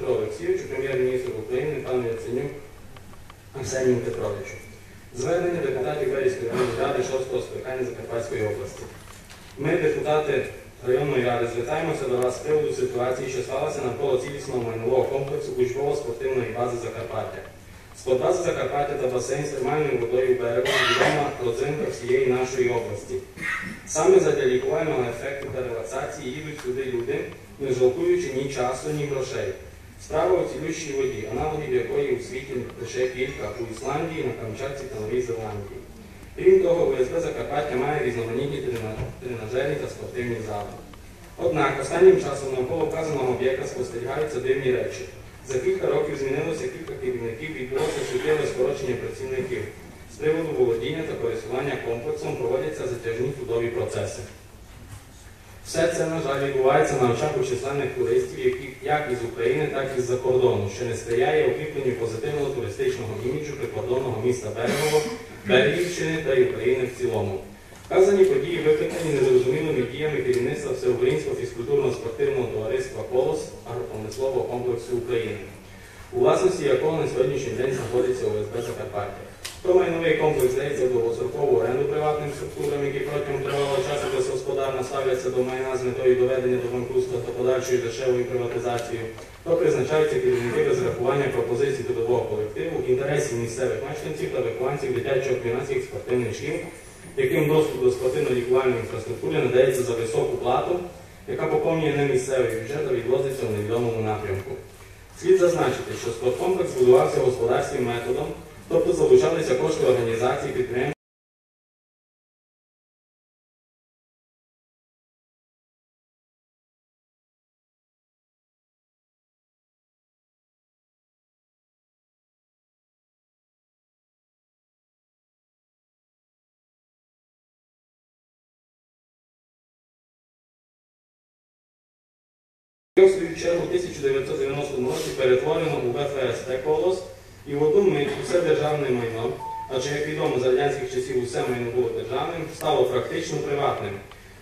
Петро Олексійовичу, прем'єр-міністру України, пану Яценюк Арсенію Петровичу. Звернення депутатів районної ради 6-го скликання Закарпатської області. Ми, депутати районної ради, звертаємося до вас з приводу ситуації, що склалася навколо цілісного майнового комплексу учбово-спортивної бази Закарпаття. Спортбаза Закарпаття та басейн з термальною водою берегом відома родзинка всієї нашої області. Саме задля лікувального ефекту та релаксації їдуть сюди люди, не жалкуючи ні часу, ні грошей. Справа у цілющій воді, аналогів якої у світі лише кілька у Ісландії, на Камчатці та Новій Зеландії. Крім того, УСБ Закарпаття має різноманітні трена- тренажерні та спортивні зали. Однак останнім часом навколо вказаного об'єкта спостерігаються дивні речі. За кілька років змінилося кілька керівників, відбулося суттєве скорочення працівників. З приводу володіння та користування комплексом проводяться затяжні судові процеси. Все це, на жаль, відбувається на очах у численних туристів, які як із України, так і з-за кордону, що не сприяє укріпленню позитивного туристичного іміджу прикордонного міста Берегово, Берегівщини та України в цілому. Вказані події викликані незрозумілими діями керівництва Всеукраїнського фізкультурно-спортивного товариства «Колос» агропромислового комплексу України, у власності якого на сьогоднішній день знаходиться ОСБ Закарпаття. То майновий комплекс здається в довгострокову оренду приватним структурам, які протягом тривалого часу безгосподарно ставляться до майна з метою доведення до банкрутства та подальшої дешевої приватизації, то призначаються керівники без рахування пропозицій трудового колективу, інтересів місцевих мешканців та вихованців дитячо-юнацьких спортивних шкіл, яким доступ до спортивно-лікувальної інфраструктури надається за високу плату, яка поповнює не місцевий бюджет, а відвозиться в невідомому напрямку. Слід зазначити, що спорткомплекс будувався господарським методом, тобто залучалися кошти організацій, підприємств. В свою чергу в 1990 році перетворено у ВФСТ «Колос» і в одну мить усе державне майно, адже, як відомо, за радянських часів усе майно було державним, стало практично приватним,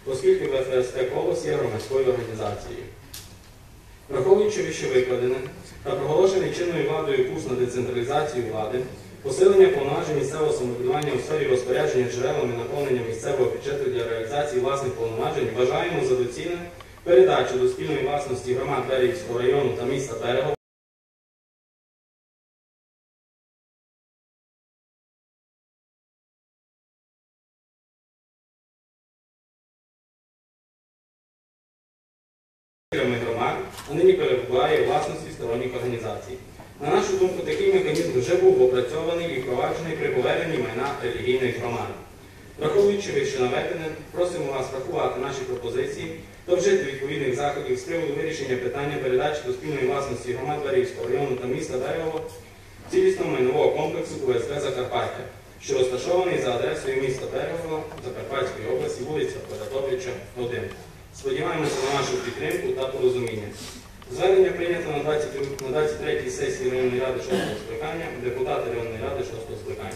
оскільки ВФСТ «Колос» є громадською організацією. Враховуючи вище викладене та проголошений чинною владою курс на децентралізацію влади, посилення повноважень місцевого самоврядування у сфері розпорядження джерелами наповнення місцевого бюджету для реалізації власних повноважень, вважаємо за доцільне передачу до спільної власності громад Берегівського району та міста Берегово громад, а нині перебуває власності сторонніх організацій. На нашу думку, такий механізм вже був опрацьований і впроваджений при поверненні майна релігійних громад. Враховуючи вище наведене, просимо вас врахувати наші пропозиції та вжити відповідних заходів з приводу вирішення питання передачі до спільної власності громад Берегівського району та міста Берегово цілісного майнового комплексу УСБ Закарпаття, що розташований за адресою міста Берегово Закарпатської області, вулиця Порятовича, 1. Сподіваємося на вашу підтримку та порозуміння. Звернення прийнято на 23-й сесії районної ради 6 скликання, депутати районної ради 6 скликання.